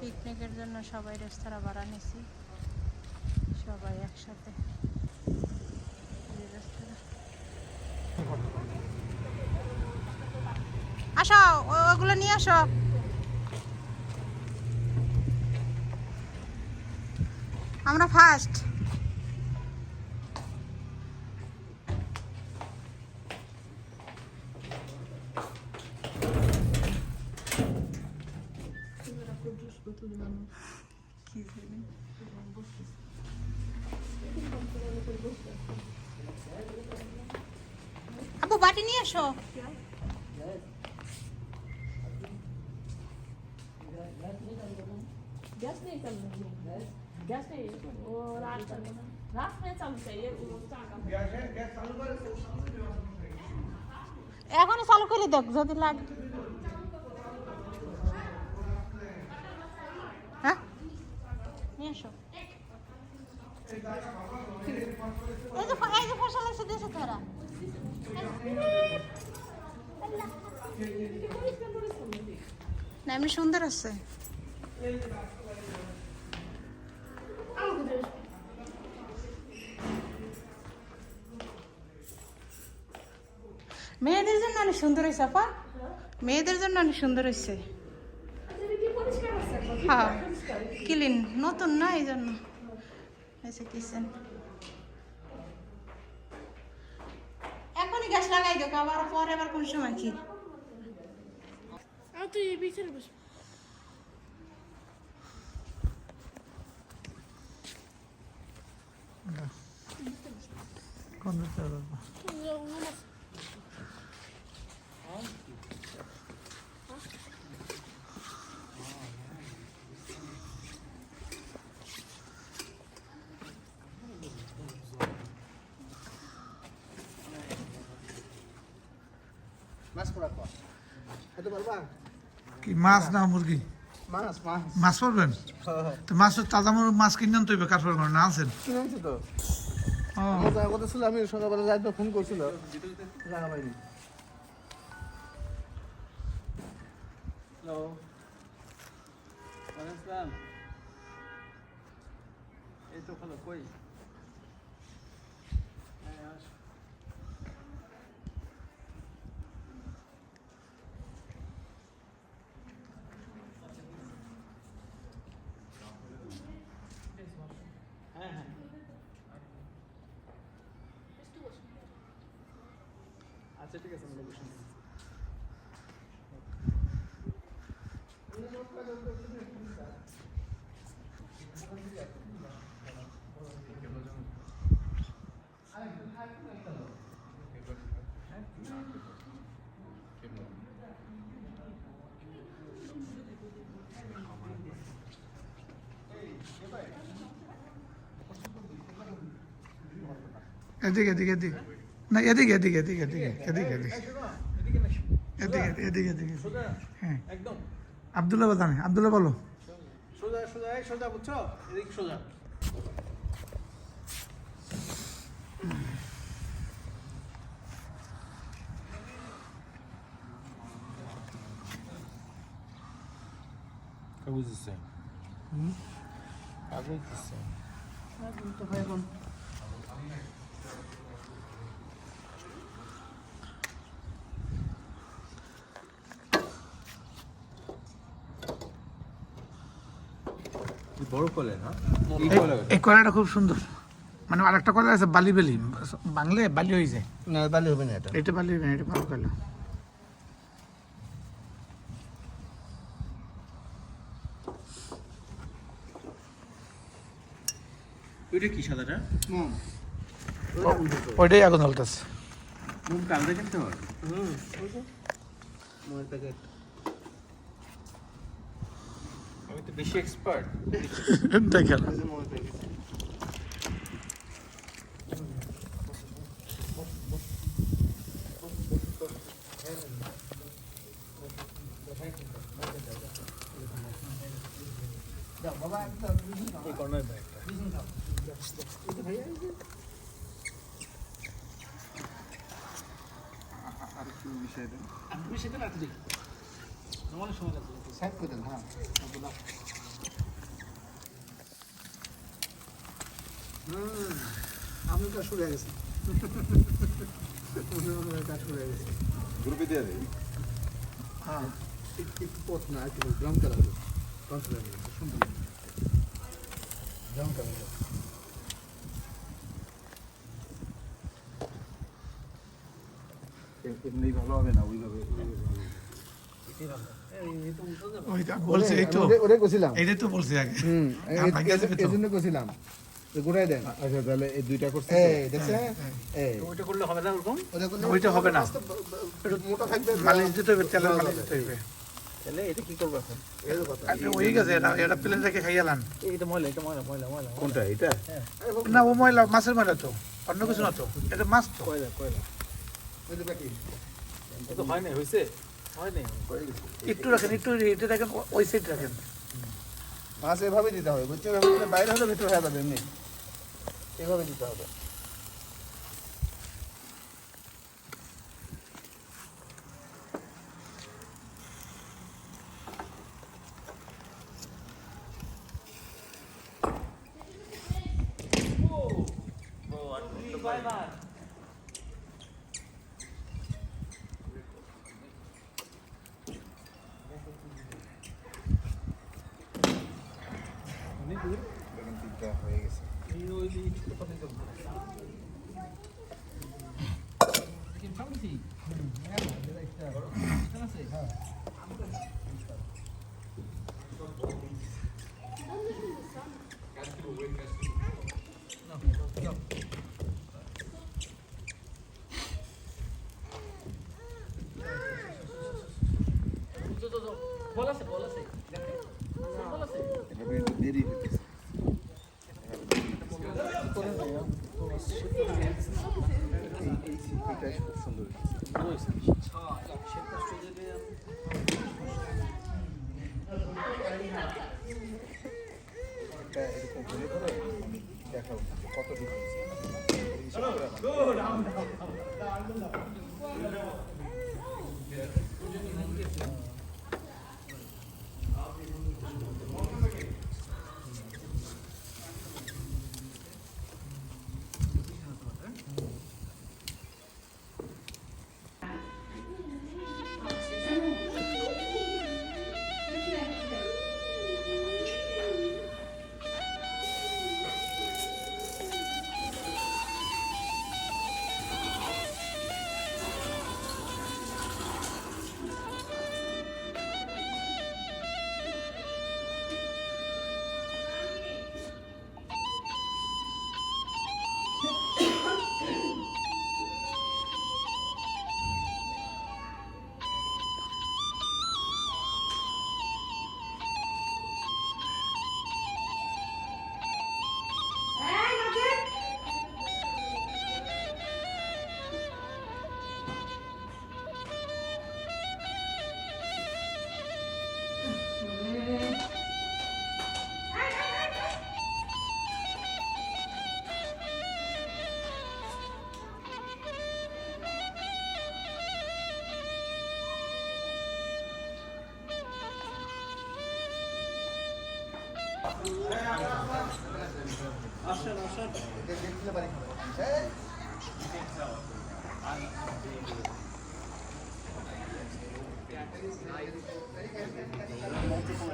পিকনিকের জন্য সবাই রেস্তোরাঁ ভাড়া নিছি। সবাই একসাথে। আসো ওগুলো নিয়ে আসো। আমরা ফার্স্ট আপু বাটি নিয়ে আসো गॅस नाही चालू गॅस नाही वो रात चालू रात नाही चालू चाहिए वो चाका এখনই চালু করে দেখ যদি লাগে নিয়ে আসো এই যে এই যে ফসল আছে দিয়েছে তোরা। না, এমনি সুন্দর আছে। মেয়েদের জন্য অনেক সুন্দর হয়েছে, আপা। মেয়েদের জন্য অনেক সুন্দর হয়েছে। হ্যাঁ ক্লিন নতুন না এই জন্য। হয়েছে কিচেন। এখনই গ্যাস লাগাই দেবো আবার পরে আবার কোন সময় কি পড়া কর পারবা? কি মাছ না মুরগি? মাছ মাছ। মাছ পারবেন তো মাছ তো তাজা মুর- মাছ কিনে তো কাঠ পারবেন না আনছেন? কিনে আনছি তো। কথা ছিল আমি সকালবেলা যাইতে ফোন করছিল। জায়গা পাইনি। হ্যালো এই তো কই হ্যাঁ, আস। হ্যাঁ হ্যাঁ আচ্ছা ঠিক আছে আমরা বসে নিচ্ছি। এদিকে এদিকে এদিকে না এদিকে এদিকে এদিকে এদিকে এদিকে এদিকে। এদিকে এদিকে এদিকে এদিকে। সোজা হ্যাঁ। একদম। আবদুল্লাহ বাদানে আবদুল্লাহ বলো। সোজা সোজা এই সোজা বুঝছ? এদিকে সোজা। কাগজ দিচ্ছে কাগজ দিচ্ছে তো ভাই এখন এই- এই কলাটা খুব সুন্দর। মানে আরেকটা কলা আছে বালি বেলি। বাংলে বালি হয়ে যায়। না বালি হবে না এটা। এটা বালি হবে না এটা ভালো কলা। ওইটা কি সাদাটা? ওইটাই আগুন জ্বলতেছে। মুখটা আলাদা কিনতে হয় হুম প্যাকেট আমি তো বেশি এক্সপার্ট দেখেন। আর একটু মিশিয়ে দেন। আপনি সেটা রাখতে দিন আমার সময় লাগবে। সাইড করে দেন হ্যাঁ আমি কাজ শুরু হয়ে গেছি কাজ শুরু হয়ে গেছে গ্রুপে দিয়ে দেবে হ্যাঁ একটু পথ না একটু গ্রাম কালার গ্রাম কালার সুন্দর গ্রাম কালার এমনি ভালো হবে না ওইভাবে এটাই ভালো ওইটা বলছে এই তো। ওটাই করছিলাম এইটাই তো বলছি আগে। হুম আর ভাগ্যে যাবে তো। এই জন্য করছিলাম তো গোটাই দেন। আচ্ছা তাহলে এই দুইটা করছে। এই দেখছেন? এই। ওইটা করলে হবে না ওরকম? ওইটা হবে না। একটু মোটা থাকবে। মালিশ দিতে হবে তেলের মালিশ দিতে হবে। তাহলে এটা কি করব এখন? এই কথা। আপনি গেছে এটা এটা প্লেন রেখে খাইয়ালান এটা ময়লা এটা ময়লা ময়লা ময়লা। কোনটা এটা না ও ময়লা মাছের ময়লা তো। অন্য কিছু না তো। এটা মাছ তো। কয়লা কয়লা? যে বাকি এটা হয় না হয়েছে হয় না একটু রাখেন একটু এটা রাখেন ওই সাইড রাখেন। মাছ এভাবে দিতে হবে বুঝছ এভাবে বাইরে হলে ভেতরে হয়ে যাবে এমনি। এভাবে দিতে হবে। হয়ে গেছে। এভাবে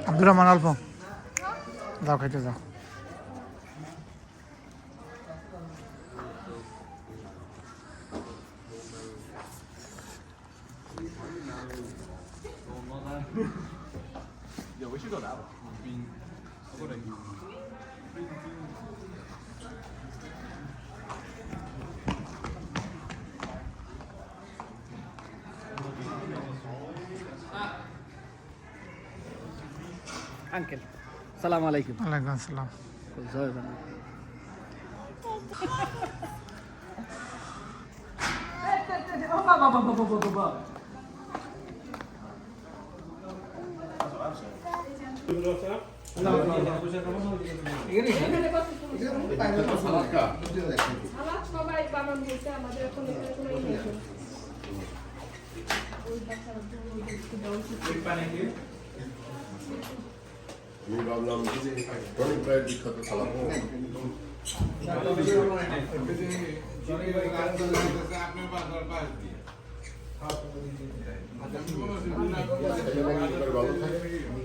আব্দুর রহমান অল্প। যাও খাইতে যাও আঙ্কেল সালাম আলাইকুম ওয়ালাইকুম আসসালাম জয় বাংলা সবাই আমি ভাবলাম যে টনি প্রায় বিখ্যাত খালাম ভালো থাকে।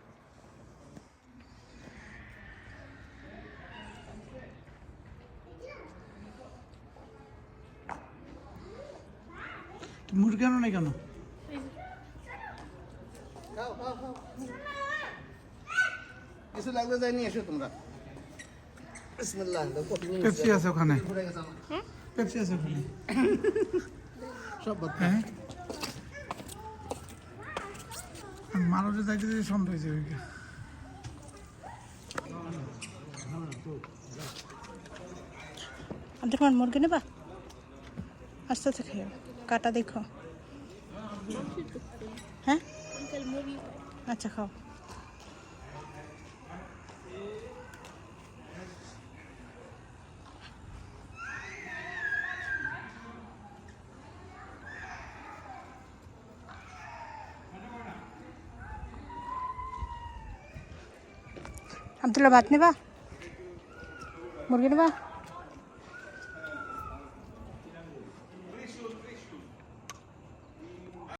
মুরগি আনো কেন? কিছু লাগবে যাই নিয়ে তোমরা। হ্যাঁ? যাইতে যদি সন্দেহ হয়েছে ওইটা। মুরগি নেবা? আস্তে আস্তে খেয়ে काटा देखो। हैं? अच्छा खाओ। अब्दुल्ला बात नहीं बा? मुर्गी नहीं बा?